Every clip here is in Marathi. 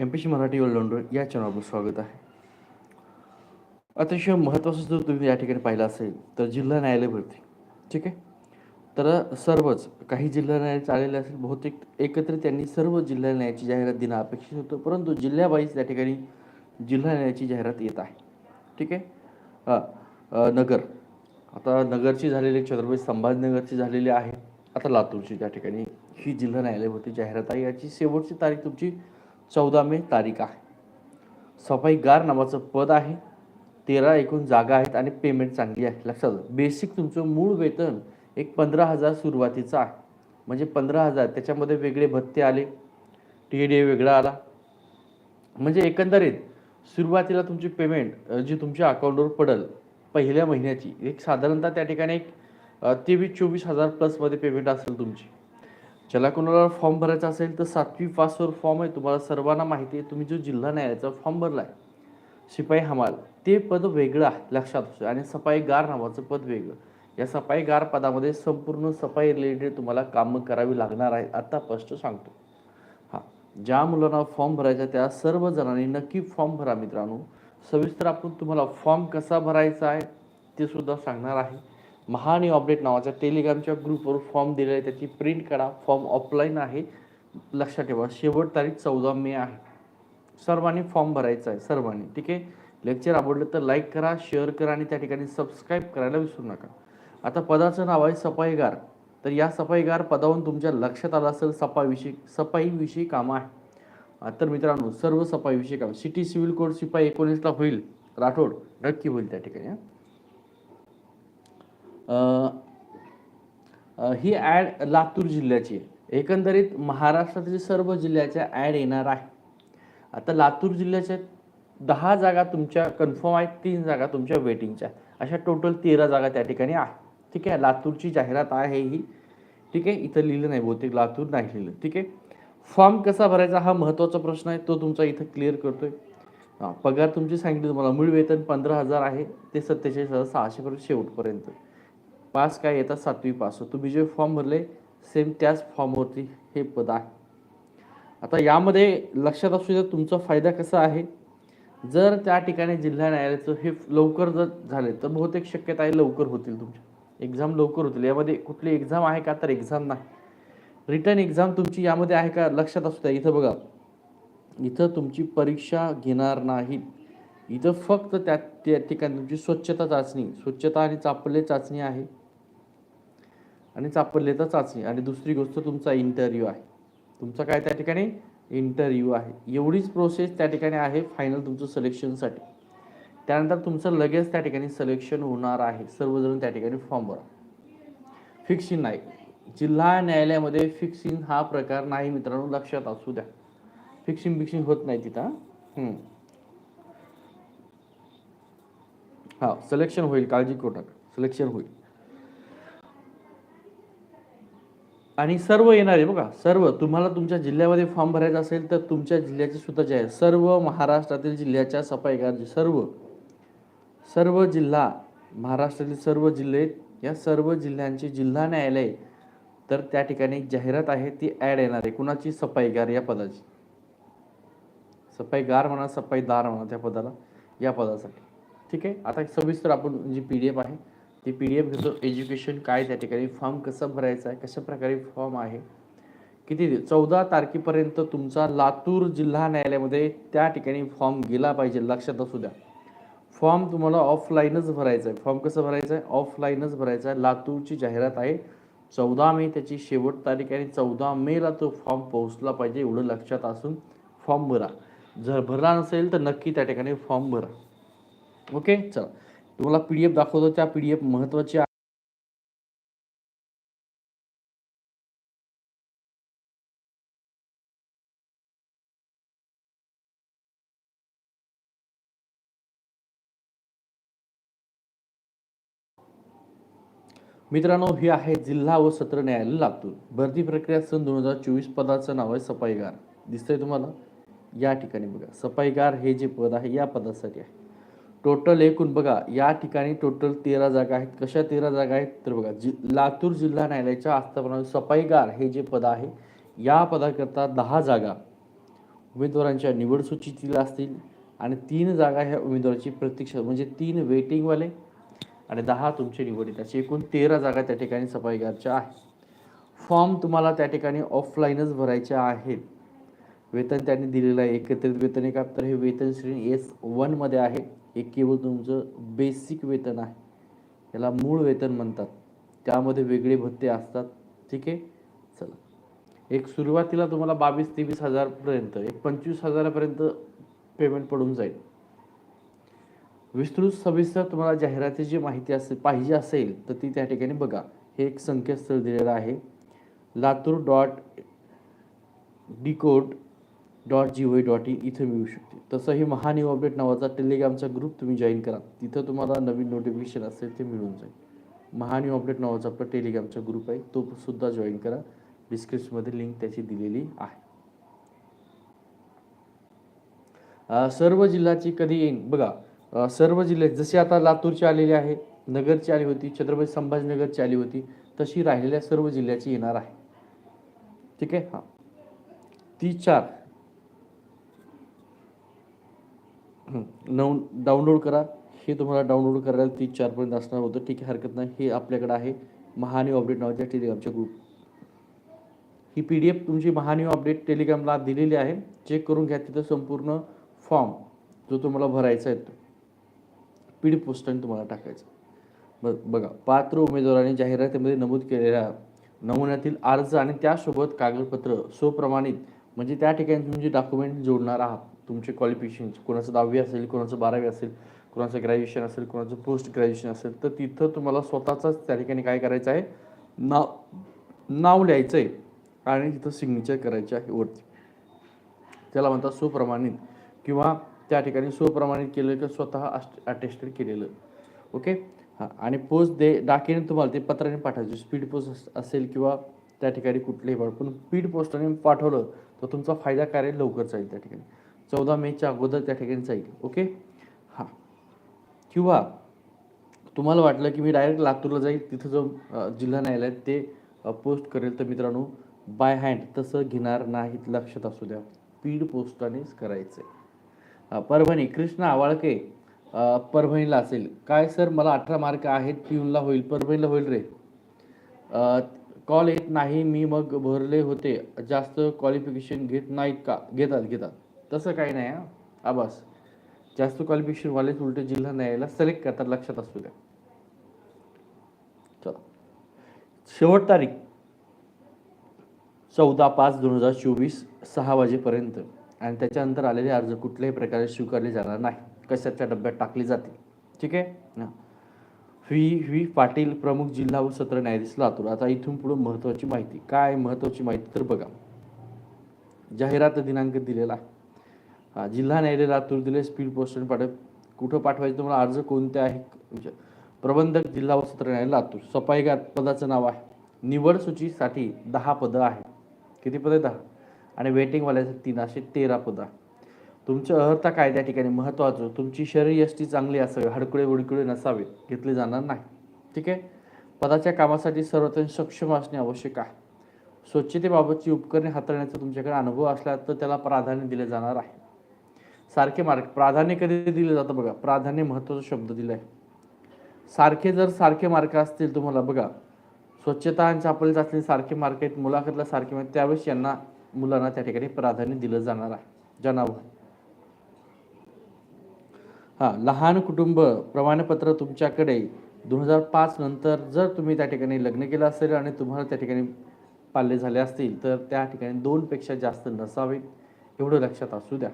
M P C Marathi allrounder या चॅनलवर स्वागत आहे. अतिशय महत्त्वाचं जर तुम्ही या ठिकाणी पाहिलं असेल तर जिल्हा न्यायालय भरती. ठीक आहे? तर सर्वच काही जिल्हा न्यायालय चाललेले असेल बहुतेक एकत्रित त्यांनी सर्व जिल्हा न्यायाची जाहिरात देणं अपेक्षित होतं परंतु जिल्ह्यावाईज त्या ठिकाणी जिल्हा न्यायाची जाहिरात येत आहे. ठीक आहे? नगर. आता नगरची झालेली छत्रपती संभाजीनगरची झालेली आहे. आता लातूरची त्या ठिकाणी ही जिल्हा न्यायालयावरती जाहिरात आहे. याची शेवटची तारीख तुमची चौदा मे तारीख आहे. सफाईगार नावाचं पद आहे. तेरा एकूण जागा आहेत आणि पेमेंट चांगली आहे. लक्षात बेसिक तुमचं मूळ वेतन एक पंधरा हजार सुरुवातीचं आहे. म्हणजे पंधरा हजार. त्याच्यामध्ये वेगळे भत्ते आले. टी डी वेगळा आला. म्हणजे एकंदरीत सुरुवातीला तुमची पेमेंट जी तुमच्या अकाउंटवर पडेल पहिल्या महिन्याची एक साधारणतः त्या ठिकाणी एक तेवीस चोवीस हजार प्लसमध्ये पेमेंट असेल तुमची. ज्याला कोणाला फॉर्म भरायचा असेल तर सातवी पासवर फॉर्म आहे. तुम्हाला सर्वांना माहिती आहे तुम्ही जो जिल्हा न्यायालयाचा फॉर्म भरला आहे शिपाई हमाल ते पद वेगळं आहे लक्षात असू आणि सफाईगार नावाचं पद वेगळं. या सफाईगार पदामध्ये संपूर्ण सफाई रिलेटेड तुम्हाला कामं करावी लागणार आहेत आत्ता स्पष्ट सांगतो. हां ज्या मुलांना फॉर्म भरायचा त्या सर्व जणांनी नक्की फॉर्म भरा मित्रांनो. सविस्तर आपण तुम्हाला फॉर्म कसा भरायचा आहे ते सुद्धा सांगणार आहे. महानी अपडेट नावाच्या टेलिग्रामच्या ग्रुपवर फॉर्म दिलेला आहे. त्याची प्रिंट करा. फॉर्म ऑफलाईन आहे. लक्षात ठेवा. शेवट तारीख चौदा मे आहे. सर्वांनी फॉर्म भरायचा आहे. सर्वांनी. ठीक आहे? लेक्चर आवडलं तर लाईक करा शेअर करा आणि त्या ठिकाणी सबस्क्राईब करायला विसरू नका. आता पदाचं नाव आहे सफाईगार. तर या सफाईगार पदावरून तुमच्या लक्षात आलं असेल सफाईविषयी सफाईविषयी कामं आहे. तर मित्रांनो सर्व सफाईविषयी काम. सिटी सिव्हिल कोड शिपाई एकोणीसला होईल. राठोड नक्की होईल त्या ठिकाणी ही ॲड लातूर जिल्ह्याची आहे. एकंदरीत महाराष्ट्रातील सर्व जिल्ह्याच्या ॲड येणार आहे. आता लातूर जिल्ह्याच्या दहा जागा तुमच्या कन्फर्म आहेत तीन जागा तुमच्या वेटिंगच्या अशा टोटल तेरा जागा त्या ठिकाणी आहे ठीक आहे लातूरची जाहिरात आहे ही. ठीक आहे इथं लिहिलं नाही बहुतेक लातूर नाही लिहिलं. ठीक आहे फॉर्म कसा भरायचा हा महत्त्वाचा प्रश्न आहे तो तुमचा इथं क्लिअर करतोय. हां पगार तुमची सांगितली तुम्हाला मूळ वेतन पंधरा हजार आहे ते सत्तेचाळीस हजार सहाशेपर्यंत शेवटपर्यंत. पास काय येतात सातवी पास. तुम्ही जे फॉर्म भरले सेम त्याच फॉर्मवरती हे पद आहे. आता यामध्ये लक्षात असू द्या तुमचा फायदा कसा आहे? जर त्या ठिकाणी जिल्हा न्यायालयाचं हे लवकर जर झाले तर बहुतेक शक्यता आहे लवकर होतील तुमच्या. एक्झाम लवकर होतील. यामध्ये कुठली एक्झाम आहे का तर एक्झाम नाही. रिटर्न एक्झाम तुमची यामध्ये आहे का लक्षात असू द्या. इथं बघा. इथं तुमची परीक्षा घेणार नाहीत इथं फक्त त्या त्या ठिकाणी तुमची स्वच्छता चाचणी. स्वच्छता आणि चापले चाचणी आहे. आणि चापल्यता चाचणी. आणि दुसरी गोष्ट तुमचा इंटरव्ह्यू आहे. तुमचा काय त्या ठिकाणी? इंटरव्ह्यू आहे. एवढीच प्रोसेस त्या ठिकाणी आहे फायनल तुमचं सिलेक्शनसाठी त्यानंतर तुमचं लगेच त्या ठिकाणी सिलेक्शन होणार आहे. सर्वजण त्या ठिकाणी फॉर्म भरा. फिक्सिंग नाही. जिल्हा न्यायालयामध्ये फिक्सिंग हा प्रकार नाही मित्रांनो. लक्षात असू द्या. फिक्सिंग बिक्सिंग होत नाही तिथं हा. सिलेक्शन होईल. काळजी करू नका. सिलेक्शन होईल. आणि सर्व येणार आहे बघा सर्व. तुम्हाला तुमच्या जिल्ह्यामध्ये फॉर्म भरायचा असेल तर तुमच्या जिल्ह्याचे सुद्धा जे आहे सर्व महाराष्ट्रातील जिल्ह्याच्या सफाईगार सर्व. सर्व जिल्हा महाराष्ट्रातील सर्व जिल्हे या सर्व जिल्ह्यांची जिल्हा न्यायालय तर त्या ठिकाणी एक जाहिरात आहे ती ॲड येणार आहे. कुणाची? सफाईगार या पदाची. सफाईगार म्हणा सफाईदार म्हणा त्या पदाला या पदासाठी. ठीक आहे? आता सविस्तर आपण जी पी डी एफ आहे ते पी डी एफ घेतो. एज्युकेशन काय त्या ठिकाणी? फॉर्म कसं भरायचं आहे? कशा प्रकारे फॉर्म आहे? किती चौदा तारखेपर्यंत तुमचा लातूर जिल्हा न्यायालयामध्ये त्या ठिकाणी फॉर्म गेला पाहिजे. लक्षात असू द्या. फॉर्म तुम्हाला ऑफलाईनच भरायचा आहे. फॉर्म कसं भरायचं आहे? ऑफलाईनच भरायचा आहे. लातूरची जाहिरात आहे. चौदा मे त्याची शेवट तारीख आणि चौदा मेला तो फॉर्म पोहोचला पाहिजे एवढं लक्षात असून फॉर्म भरा. जर भरला नसेल तर नक्की त्या ठिकाणी फॉर्म भरा. ओके चला. तुम्हाला पी डी एफ दाखवतो त्या पी डी एफ महत्त्वाची मित्रांनो ही आहे जिल्हा व सत्र न्यायालय लातूर. भरती प्रक्रिया सन दोन हजार चोवीस पदाचं नाव आहे सफाईगार. दिसतंय तुम्हाला? या ठिकाणी बघा. सफाईगार हे जे पद आहे या पदासाठी आहे. टोटल एकूण बघा या ठिकाणी टोटल तेरा जागा आहेत. कशा तेरा जागा आहेत? तर बघा जि लातूर जिल्हा न्यायालयाच्या आस्थापना सफाईगार हे जे पद आहे या पदाकरता दहा जागा उमेदवारांच्या निवड सूचीतील असतील आणि तीन जागा ह्या उमेदवाराची प्रतीक्षा म्हणजे तीन वेटिंगवाले आणि दहा तुमचे निवडित असे एकूण तेरा जागा त्या ठिकाणी सफाईगारच्या आहेत. फॉर्म तुम्हाला त्या ठिकाणी ऑफलाईनच भरायच्या आहेत. वेतन त्यांनी दिलेलं आहे. एकत्रित वेतन आहे का तर हे वेतन श्रेणी एस वनमध्ये आहे. हे केवळ तुमचं बेसिक वेतन आहे. याला मूळ वेतन म्हणतात. त्यामध्ये वेगळे भत्ते असतात. ठीक आहे? चला. एक सुरुवातीला तुम्हाला बावीस तेवीस हजारपर्यंत एक पंचवीस हजारापर्यंत पेमेंट पडून जाईल. विस्तृत सविस्तर तुम्हाला जाहिरातीची माहिती असेल पाहिजे असेल तर ती त्या ठिकाणी बघा. हे एक संकेतस्थळ दिलेलं आहे. Latur dot decode dot G Y dot in इथं मिळू शकते. तसं हे महान्यू अपडेट नावाचा टेलिग्रामचा ग्रुप तुम्ही जॉईन करा. तिथं तुम्हाला नवीन नोटिफिकेशन असेल ते मिळून जाईल. महान्यू अपडेट नावाचा आपला टेलिग्रामचा ग्रुप आहे. तो सुद्धा जॉईन करा. डिस्क्रिप्शनमध्ये लिंक त्याची दिलेली आहे. सर्व जिल्ह्याची कधी येईन? बघा सर्व जिल्हे जसे आता लातूरची आलेली आहे नगरची आली होती छत्रपती संभाजीनगरची आली होती तशी राहिलेल्या सर्व जिल्ह्याची येणार आहे. ठीक आहे? हां. ती चार. नऊ डाउनलोड करा. हे तुम्हाला डाउनलोड करायला ती चारपर्यंत असणार होतं. ठीक आहे हरकत नाही. हे आपल्याकडे आहे. महानी अपडेट नावाच्या टेलिग्रामच्या ग्रुप ही पी डी एफ तुमची महान्यू अपडेट टेलिग्रामला दिलेली आहे. चेक करून घ्या तिथं संपूर्ण फॉर्म जो तुम्हाला भरायचा आहे तो. पी डी पोस्टाने तुम्हाला टाकायचा. बघ बघा पात्र उमेदवारांनी जाहिरातीमध्ये नमूद केलेल्या नमुन्यातील अर्ज आणि त्यासोबत कागदपत्र स्वप्रमाणित म्हणजे त्या ठिकाणी तुम्ही जे डॉक्युमेंट जोडणार आहात तुमचे क्वालिफिकेशन कोणाचं दहावी असेल कोणाचं बारावी असेल कोणाचं ग्रॅज्युएशन असेल कोणाचं पोस्ट ग्रॅज्युएशन असेल तर तिथं तुम्हाला स्वतःचाच त्या ठिकाणी काय करायचं आहे? नाव नाव लिहायचं आहे आणि तिथं सिग्नेचर करायचे आहे वरती. त्याला म्हणतात सुप्रमाणित किंवा त्या ठिकाणी सुप्रमाणित केलं किंवा स्वतः अटेस्टेड केलेलं. ओके हां आणि पोस्ट दे डाकीने तुम्हाला ते पत्राने पाठवायचे. स्पीड पोस्ट असेल किंवा त्या ठिकाणी कुठलेही पण स्पीड पोस्टाने पाठवलं तर तुमचा फायदा कार्य लवकर जाईल त्या ठिकाणी. चौदा मेच्या अगोदर त्या ठिकाणी जाईल. ओके हां. किंवा तुम्हाला वाटलं की मी डायरेक्ट लातूरला जाईल तिथं जो जिल्हा न्यायालयात ते पोस्ट करेल. तर मित्रांनो बाय हँड तसं घेणार नाहीत. लक्षात असू द्या. स्पीड पोस्टानेच करायचं आहे परभणी कृष्णा आवाळके परभणीला असेल. काय सर? मला अठरा मार्क आहेत. पिऊनला होईल. परभणीला होईल रे. कॉल येत नाही. मी मग भरले होते. जास्त क्वालिफिकेशन घेत नाहीत का? घेतात घेतात. तसं काही नाही हा. आबास जास्त क्वालिफिकेशन वालेच उलटे जिल्हा न्यायालयाला सिलेक्ट करतात लक्षात असू द्या. चला. शेवट तारीख. चौदा पाच दोन हजार चोवीस सहा वाजेपर्यंत. आणि त्याच्यानंतर आलेले अर्ज कुठल्याही प्रकारे स्वीकारले जाणार नाही. कशाच्या डब्यात टाकले जातील. ठीक आहे? व्ही व्ही पाटील प्रमुख जिल्हा व सत्र न्यायाधीश लातूर. आता इथून पुढे महत्त्वाची माहिती. काय महत्त्वाची माहिती तर बघा. जाहिरात दिनांक दिलेला आहे. हा जिल्हा न्यायालय लातूर दिले स्पीड पोस्टने पाठव. कुठं पाठवायचं? तुम्हाला अर्ज कोणते आहे? म्हणजे प्रबंधक जिल्हा व सत्र न्यायालय लातूर. सफाईगार पदाचं नाव आहे. निवड सूचीसाठी दहा पदं आहेत. किती पदं दहा. आणि वेटिंगवाल्याचं तीन असे तेरा पदं आहे अर्हता काय त्या ठिकाणी? महत्त्वाचं तुमची शरीर यष्टी चांगली असावी. हडकुळे उडकुळे नसावे. घेतले जाणार नाही. ठीक आहे? पदाच्या कामासाठी सर्वोत्तम सक्षम असणे आवश्यक आहे. स्वच्छतेबाबतची उपकरणे हाताळण्याचा तुमच्याकडे अनुभव असला तर त्याला प्राधान्य दिले जाणार आहे. सारखे मार्क प्राधान्य कधी दिलं जातं बघा? प्राधान्य महत्त्वाचा शब्द दिला आहे सारखे जर सारखे मार्क असतील तुम्हाला बघा स्वच्छता आणि चापली चाचणी सारखे मार्क आहेत मुलाखतला सारखे मार्क त्यावेळेस यांना मुलांना त्या ठिकाणी प्राधान्य दिलं जाणार आहे. जनावर. हां लहान कुटुंब प्रमाणपत्र तुमच्याकडे दोन हजार पाच नंतर जर तुम्ही त्या ठिकाणी लग्न केलं असेल आणि तुम्हाला त्या ठिकाणी पाल्ले झाले असतील तर त्या ठिकाणी दोनपेक्षा जास्त नसावेत एवढं लक्षात असू द्या.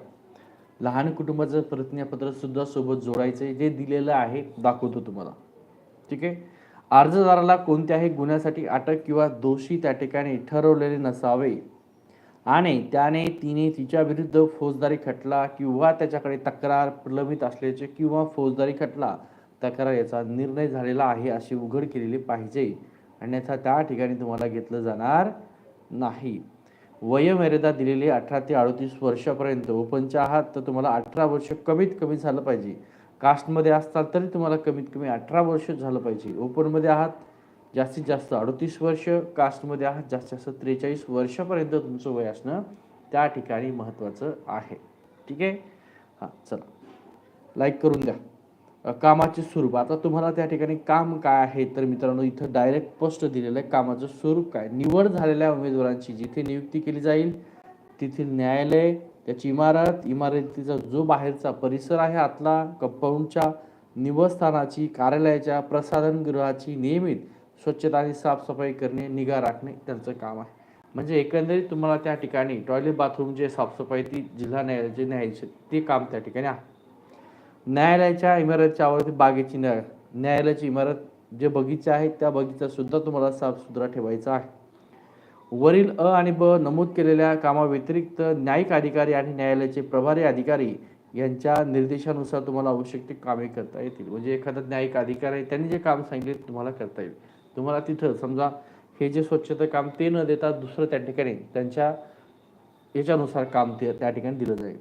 लहान कुटुंबाचं प्रतिज्ञापत्र सुद्धा सोबत जोडायचं आहे जे दिलेलं आहे दाखवतो तुम्हाला. ठीक आहे? अर्जदाराला कोणत्याही गुन्ह्यासाठी अटक किंवा दोषी त्या ठिकाणी ठरवलेले नसावे. आणि त्याने तिने तिच्या विरुद्ध फौजदारी खटला किंवा त्याच्याकडे तक्रार प्रलंबित असल्याचे किंवा फौजदारी खटला तक्रार याचा निर्णय झालेला आहे अशी उघड केलेली पाहिजे. अन्यथा त्या ठिकाणी तुम्हाला घेतलं जाणार नाही. वयमर्यादा दिलेली अठरा ते अडतीस वर्षापर्यंत ओपनच्या आहात तर तुम्हाला अठरा वर्ष कमीत कमी झालं पाहिजे. कास्टमध्ये असताल तरी तुम्हाला कमीत कमी अठरा वर्ष झालं पाहिजे. ओपनमध्ये आहात जास्तीत जास्त अडतीस वर्ष. कास्टमध्ये आहात जास्तीत जास्त त्रेचाळीस वर्षापर्यंत तुमचं वय असणं त्या ठिकाणी महत्त्वाचं आहे. ठीक आहे? हां चला. लाईक करून द्या. कामाचे स्वरूप. आता तुम्हाला त्या ठिकाणी काम काय आहे? तर मित्रांनो इथं डायरेक्ट स्पष्ट दिलेलं आहे. कामाचं स्वरूप काय? निवड झालेल्या उमेदवारांची जिथे नियुक्ती केली जाईल तेथील न्यायालय त्याची इमारत इमारतीचा जो बाहेरचा परिसर आहे आतला कंपाऊंडच्या निवासस्थानाची कार्यालयाच्या प्रसाधनगृहाची नियमित स्वच्छता आणि साफसफाई करणे निगा राखणे त्यांचं काम आहे. म्हणजे एकंदरीत तुम्हाला त्या ठिकाणी टॉयलेट बाथरूमची साफसफाई ती जिल्हा न्यायालयाचे न्यायाधीश ते काम त्या ठिकाणी आहे. न्यायालयाच्या इमारतीच्या आवारातील बागेची न्याय न्यायालयाची इमारत जे बगीचा आहे त्या बगीचा सुद्धा तुम्हाला साफसुथरा ठेवायचा आहे. वरील अ आणि ब नमूद केलेल्या कामाव्यतिरिक्त न्यायिक अधिकारी आणि न्यायालयाचे प्रभारी अधिकारी यांच्या निर्देशानुसार तुम्हाला आवश्यक ती कामे करता येतील. म्हणजे एखादा न्यायिक अधिकारी आहे त्यांनी जे काम सांगितले तुम्हाला करता येईल. तुम्हाला तिथं समजा हे जे स्वच्छता काम ते न देता दुसरं त्या ठिकाणी त्यांच्या याच्यानुसार काम ते त्या ठिकाणी दिलं जाईल.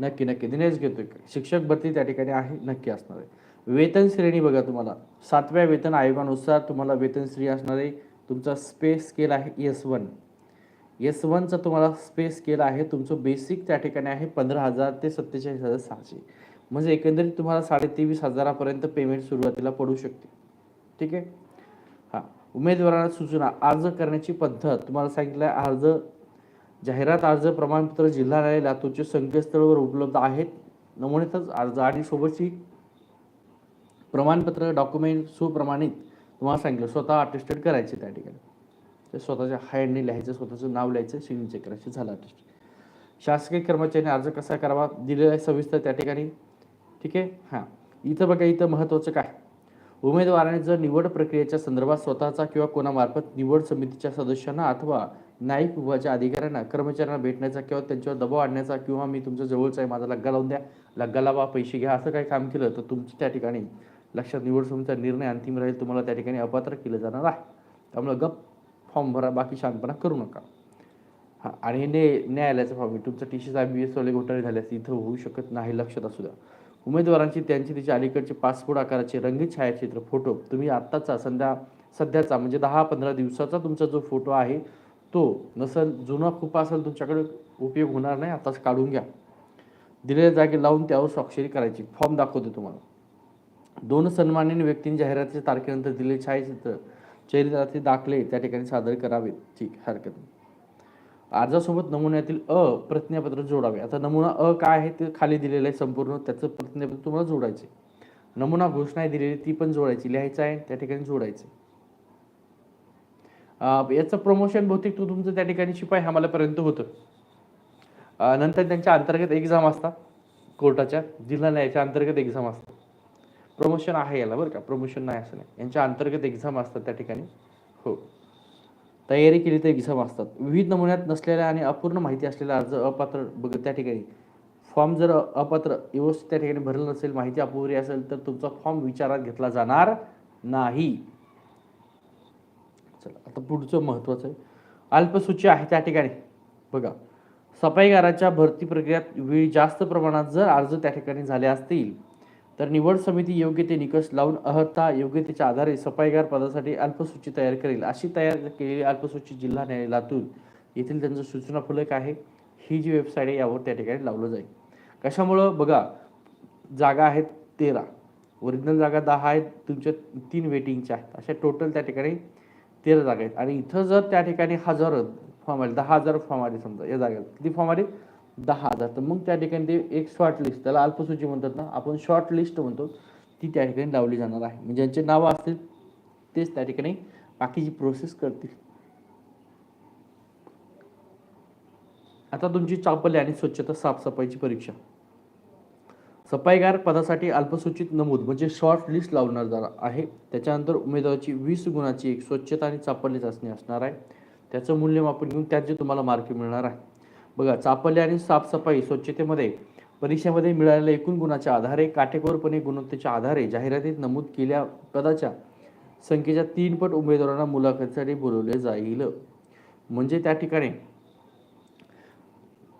नक्की नक्की. दिनेश घेतोय. शिक्षक भरती त्या ठिकाणी आहे नक्की असणार आहे. वेतन श्रेणी बघा तुम्हाला. सातव्या वेतन आयोगानुसार तुम्हाला वेतन श्रेणी असणार आहे. तुमचा स्पेस स्केल आहे एस वन. एस वनचा तुम्हाला स्पेस स्केल आहे. तुमचं बेसिक त्या ठिकाणी आहे पंधरा हजार ते सत्तेचाळीस हजार सहाशे. म्हणजे एकंदरीत तुम्हाला साडेतेवीस हजारापर्यंत पेमेंट सुरुवातीला पडू शकते. ठीक आहे? हां. उमेदवारांना सूचना. अर्ज करण्याची पद्धत. तुम्हाला सांगितलं आहे अर्ज जाहिरात अर्ज प्रमाणपत्र जिल्हा न्यायालय लातूरच्या संकेतस्थळावर उपलब्ध आहेत. नमुन्यातच अर्ज आणि सोबतची प्रमाणपत्र डॉक्युमेंट सुप्रमाणित तुम्हाला सांगितलं स्वतः अटेस्टेड करायचे त्या ठिकाणी. ते स्वतःच्या हँडने लिहायचं स्वतःचं नाव लिहायचं सिग्नेचर करायचे झालं अटेस्टेड शासकीय कर्मचाऱ्यांनी अर्ज कसा करावा दिलेला आहे सविस्तर त्या ठिकाणी. ठीक आहे? हां. इथं बघा इथं महत्त्वाचं काय? उमेदवाराने जर निवड प्रक्रियेच्या संदर्भात स्वतःचा किंवा कोणामार्फत निवड समितीच्या सदस्यांना अथवा न्यायिक विभागाच्या अधिकाऱ्यांना कर्मचाऱ्यांना भेटण्याचा किंवा त्यांच्यावर दबाव आणण्याचा किंवा मी तुमच्या जवळचा आहे माझा लग्गा लावून द्या. लग्गा लावा पैसे घ्या असं काही काम केलं तर तुमचं त्या ठिकाणी लक्षात निवड समितीचा निर्णय अंतिम राहील तुम्हाला त्या ठिकाणी अपात्र केलं जाणार आहे. त्यामुळे गप फॉर्म भरा बाकी शांतपणा करू नका. हां आणि ने न्यायालयाचा फॉर्म तुमचं टी सी बी एस वाले घोटाळे झाल्यास इथं होऊ शकत नाही लक्षात असू द्या. उमेदवारांची त्यांची तिच्या अलीकडचे पासपोर्ट आकाराचे रंगीत छायाचित्र फोटो तुम्ही आत्ताचा संध्या सध्याचा म्हणजे दहा पंधरा दिवसाचा तुमचा जो फोटो आहे तो नसल जुना खूप असेल तुमच्याकडे उपयोग होणार नाही आताच काढून घ्या. दिलेल्या जागी लावून त्यावर स्वाक्षरी करायची. फॉर्म दाखवते तुम्हाला. दोन सन्माननीय व्यक्तींनी जाहिरातीच्या तारखेनंतर दिलेले छायाचित्र चरित्राचे दाखले त्या ठिकाणी सादर करावेत. ठीक हरकत नाही. अर्जासोबत नमुन्यातील अ प्रतिज्ञापत्र जोडावे. आता नमुना अ काय आहे ते खाली दिलेलं आहे संपूर्ण. त्याचं प्रतिज्ञापत्र तुम्हाला जोडायचे नमुना घोषणा आहे दिलेली ती पण जोडायची. लिहायचं आहे त्या ठिकाणी जोडायचं याचं प्रमोशन बहुतेक तू तुमचं त्या ठिकाणी शिपाई हमालापर्यंत होतं. नंतर त्यांच्या अंतर्गत एक्झाम असतात कोर्टाच्या जिल्हा न्यायाच्या अंतर्गत एक्झाम असतात. प्रमोशन आहे याला बरं का? प्रमोशन नाही असं नाही. यांच्या अंतर्गत एक्झाम असतात त्या ठिकाणी. हो. तयारी केली तर एक्झाम असतात. विविध नमुन्यात नसलेल्या आणि अपूर्ण माहिती असलेला अर्ज अपात्र बघ त्या ठिकाणी. फॉर्म जर अपात्र व्यवस्थित त्या ठिकाणी भरलं नसेल माहिती अपुरी असेल तर तुमचा फॉर्म विचारात घेतला जाणार नाही. चला. आता पुढचं महत्त्वाचं आहे. अल्पसूची आहे त्या ठिकाणी. बघा. सफाईगाराच्या भरती प्रक्रियेत वेळ जास्त प्रमाणात जर अर्ज त्या ठिकाणी झाले असतील तर निवड समिती योग्य ते निकष लावून अहर्ता योग्यतेच्या आधारे सफाईगार पदासाठी अल्पसूची तयार करेल. अशी तयार केलेली अल्पसूची जिल्हा न्यायालय लातूर येथील त्यांचं सूचना फलक आहे. ही जी वेबसाईट आहे यावर त्या ठिकाणी लावलं जाईल. कशामुळं? बघा. जागा आहेत तेरा. ओरिजिनल जागा दहा आहेत. तुमच्या तीन वेटिंगच्या आहेत. अशा टोटल त्या ठिकाणी तेरा जागा आहेत. आणि इथं जर त्या ठिकाणी हजार फॉर्म आले दहा हजार फॉर्म आले समजा या जागेत किती फॉर्म आले दहा हजार. तर मग त्या ठिकाणी ते एक शॉर्ट लिस्ट त्याला अल्पसूची म्हणतात ना आपण शॉर्ट लिस्ट म्हणतो ती त्या ठिकाणी लावली जाणार आहे. म्हणजे ज्यांचे नावं असतील तेच त्या ठिकाणी बाकीची प्रोसेस करतील. आता तुमची चापली आणि स्वच्छता साफसफाईची परीक्षा. सफाईगार पदासाठी अल्पसूचित नमूद म्हणजे शॉर्ट लिस्ट लावणार आहे. त्याच्यानंतर उमेदवाराची वीस गुणाची एक स्वच्छता आणि चापल्य चाचणी असणार आहे. त्याचं मूल्यमापन घेऊन त्यात जे तुम्हाला मार्क मिळणार आहे. बघा चापल्य आणि साफसफाई स्वच्छतेमध्ये परीक्षेमध्ये मिळालेल्या एकूण गुणाच्या आधारे काटेकोरपणे गुणवत्तेच्या आधारे जाहिरातीत नमूद केल्या पदाच्या संख्येच्या तीन पट उमेदवारांना मुलाखतीसाठी बोलवले जाईल. म्हणजे त्या ठिकाणी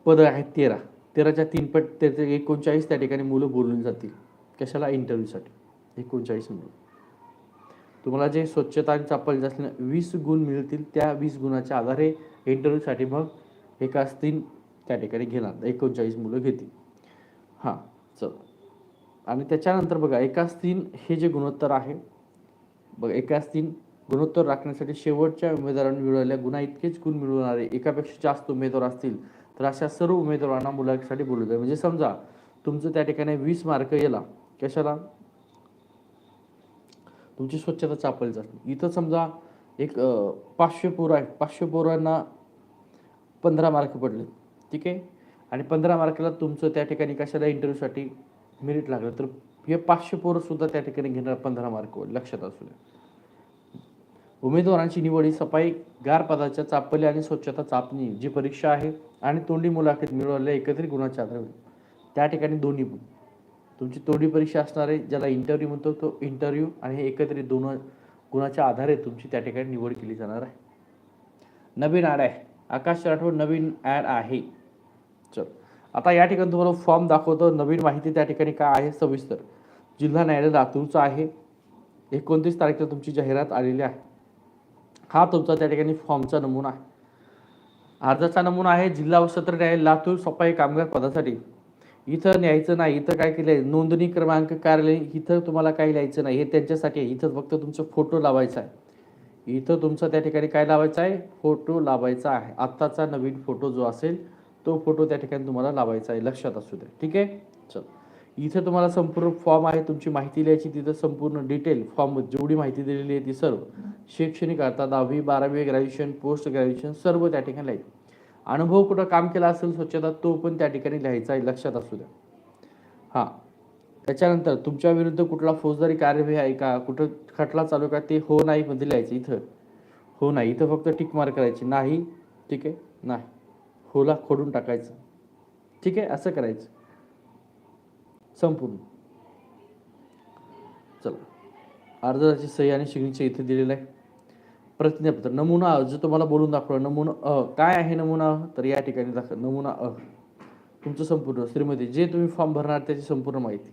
पद आहेत तेरा. तेराच्या तीन पट त्याचे एकोणचाळीस त्या ठिकाणी मुलं बोलून जातील. कशाला इंटरव्ह्यूसाठी एकोणचाळीस मुलं. तुम्हाला जे स्वच्छता आणि चापल असले वीस गुण मिळतील त्या वीस गुणाच्या आधारे इंटरव्ह्यूसाठी मग एकाच तीन त्या ठिकाणी घेणार एकोणचाळीस मुलं घेतील. हां चल. आणि त्याच्यानंतर बघा एकाच तीन हे जे गुणोत्तर आहे बघा एकाच तीन गुणोत्तर राखण्यासाठी शेवटच्या उमेदवारांनी मिळवलेल्या गुणा इतकेच गुण मिळवणारे एकापेक्षा जास्त उमेदवार असतील तर अशा सर्व उमेदवारांना मुलाखतीसाठी बोलवलं. जाईल म्हणजे समजा तुमचं त्या ठिकाणी वीस मार्क येला कशाला? तुमची स्वच्छता चापली जाते इथं समजा एक पाचशे पोरं आहेत. पाचशे पोरांना पंधरा मार्क पडले. ठीक आहे? आणि पंधरा मार्काला तुमचं त्या ठिकाणी कशाला इंटरव्ह्यूसाठी मेरिट लागलं? तर हे पाचशे पोरंसुद्धा त्या ठिकाणी घेणार पंधरा मार्कवर लक्षात असू द्या. उमेदवारांची निवड ही सफाई गार पदाच्या चापली आणि स्वच्छता चापणी जी परीक्षा आहे आणि तोंडी मुलाखत मिळवलेल्या एकत्रित गुणाच्या आधारे त्या ठिकाणी दोन्ही पण. तुमची तोंडी परीक्षा असणार आहे ज्याला इंटरव्ह्यू म्हणतो तो इंटरव्ह्यू आणि हे एकत्रित दोन गुणाच्या आधारे तुमची त्या ठिकाणी निवड केली जाणार आहे. नवीन ॲड आहे. आकाश राठोड नवीन ॲड आहे. चल. आता या ठिकाणी तुम्हाला फॉर्म दाखवतो. नवीन माहिती त्या ठिकाणी काय आहे? सविस्तर. जिल्हा न्यायालय लातूरचा आहे. एकोणतीस तारखेला तुमची जाहिरात आलेली आहे. हा तुमचा त्या ठिकाणी फॉर्मचा नमुना आहे. अर्जाचा नमुना आहे जिल्हा व सत्र न्यायालय लातूर सफाई कामगार पदासाठी. इथं न्यायचं नाही इथं काय केलंय? नोंदणी क्रमांक कार्यालय इथं तुम्हाला काही लिहायचं नाही हे त्यांच्यासाठी आहे. इथं फक्त तुमचं फोटो लावायचा आहे. इथं तुमचा त्या ठिकाणी काय लावायचा आहे? फोटो लावायचा आहे. आत्ताचा नवीन फोटो जो असेल तो फोटो त्या ठिकाणी तुम्हाला लावायचा आहे. लक्षात असू द्या. ठीक आहे? चल. इथे तुम्हाला संपूर्ण फॉर्म आहे तुमची माहिती लिहायची तिथं संपूर्ण डिटेल फॉर्म जेवढी माहिती दिलेली आहे ती सर्व शैक्षणिक आता दहावी बारावी ग्रॅज्युएशन पोस्ट ग्रॅज्युएशन सर्व त्या ठिकाणी लिहायचं. अनुभव कुठं काम केला असेल स्वच्छता तो पण त्या ठिकाणी लिहायचा आहे लक्षात असू द्या. हां. त्याच्यानंतर तुमच्या विरुद्ध कुठला फौजदारी कार्यवाही आहे का? कुठं खटला चालू का? ते हो नाही मध्ये लिहायचं इथं. हो नाही. इथं फक्त टिक मार्क करायची. नाही ठीक आहे? नाही. होला खोडून टाकायचं. ठीक आहे? असं करायचं. संपूर्ण. चला. अर्जाची सही आणि शिग्नेचर इथे दिलेलं आहे. प्रतिज्ञापत्र. नमुना अ जो तुम्हाला बोलून दाखवलं नमुना अ काय आहे नमुना तर या ठिकाणी दाखव. नमुना अ. तुमचं संपूर्ण श्रीमती. जे तुम्ही फॉर्म भरणार त्याची संपूर्ण माहिती.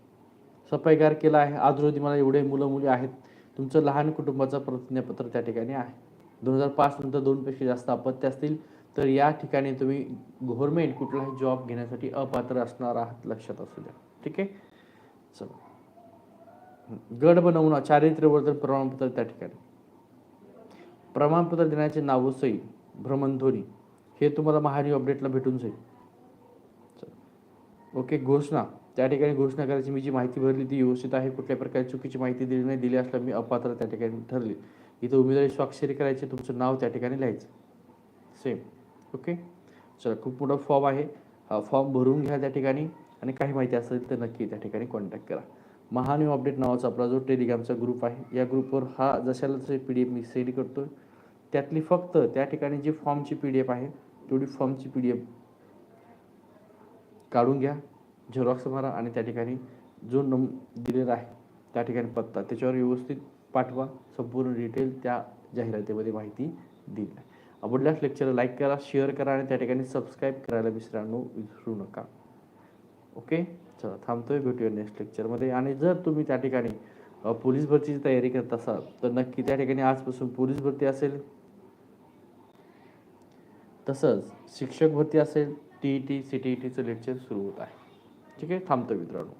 सफाईगार केला आहे. आज रोजी मला एवढे मुलं मुली आहेत. तुमचं लहान कुटुंबाचं प्रतिज्ञापत्र त्या ठिकाणी आहे. दोन हजार पाच नंतर दोनपेक्षा जास्त अपत्य असतील तर या ठिकाणी तुम्ही गव्हर्नमेंट कुठलाही जॉब घेण्यासाठी अपात्र असणार आहात लक्षात असू द्या. ठीक आहे? चला. गड बनवून चारित्र्यवर्धन प्रमाणपत्र त्या ठिकाणी. प्रमाणपत्र देण्याचे नाव सही भ्रमणध्वनी हे तुम्हाला महानी अपडेटला भेटून जाईल. ओके घोषणा. त्या ठिकाणी घोषणा करायची मी जी माहिती भरली ती व्यवस्थित आहे. कुठल्या प्रकारे चुकीची माहिती दिली नाही दिली असल्यास मी अपात्र त्या ठिकाणी ठरली. इथं उमेदवारी स्वाक्षरी करायची तुमचं नाव त्या ठिकाणी लिहायचं. Same okay? चला खूप मोठा फॉर्म आहे. हा फॉर्म भरून घ्या त्या ठिकाणी. आणि काही माहिती असेल तर नक्की त्या ठिकाणी कॉन्टॅक्ट करा. महान्यू अपडेट नावाचा आपला जो टेलिग्रामचा ग्रुप आहे या ग्रुपवर हा जशाला जसे पी डी एफ मी सेंड करतो त्यातली फक्त त्या ठिकाणी जी फॉर्मची पी डी एफ आहे तेवढी फॉर्मची पी डी एफ काढून घ्या झेरॉक्स मारा आणि त्या ठिकाणी जो नम दिलेला आहे त्या ठिकाणी पत्ता त्याच्यावर व्यवस्थित पाठवा संपूर्ण डिटेल त्या जाहिरातीमध्ये माहिती दिली. आहे आवडल्यास लेक्चर लाईक करा शेअर करा आणि त्या ठिकाणी सबस्क्राईब करायला मित्रांनो विसरू नका. ओके? चला थांबतोय भेटूया नेक्स्ट लेक्चरमध्ये आणि जर तुम्ही त्या ठिकाणी पोलीस भरतीची तयारी करत असाल तर नक्की त्या ठिकाणी आजपासून पोलीस भरती असेल. तसंच शिक्षक भरती असेल T E T C T E टीचं लेक्चर सुरू होत आहे. ठीक आहे? थांबतो मित्रांनो.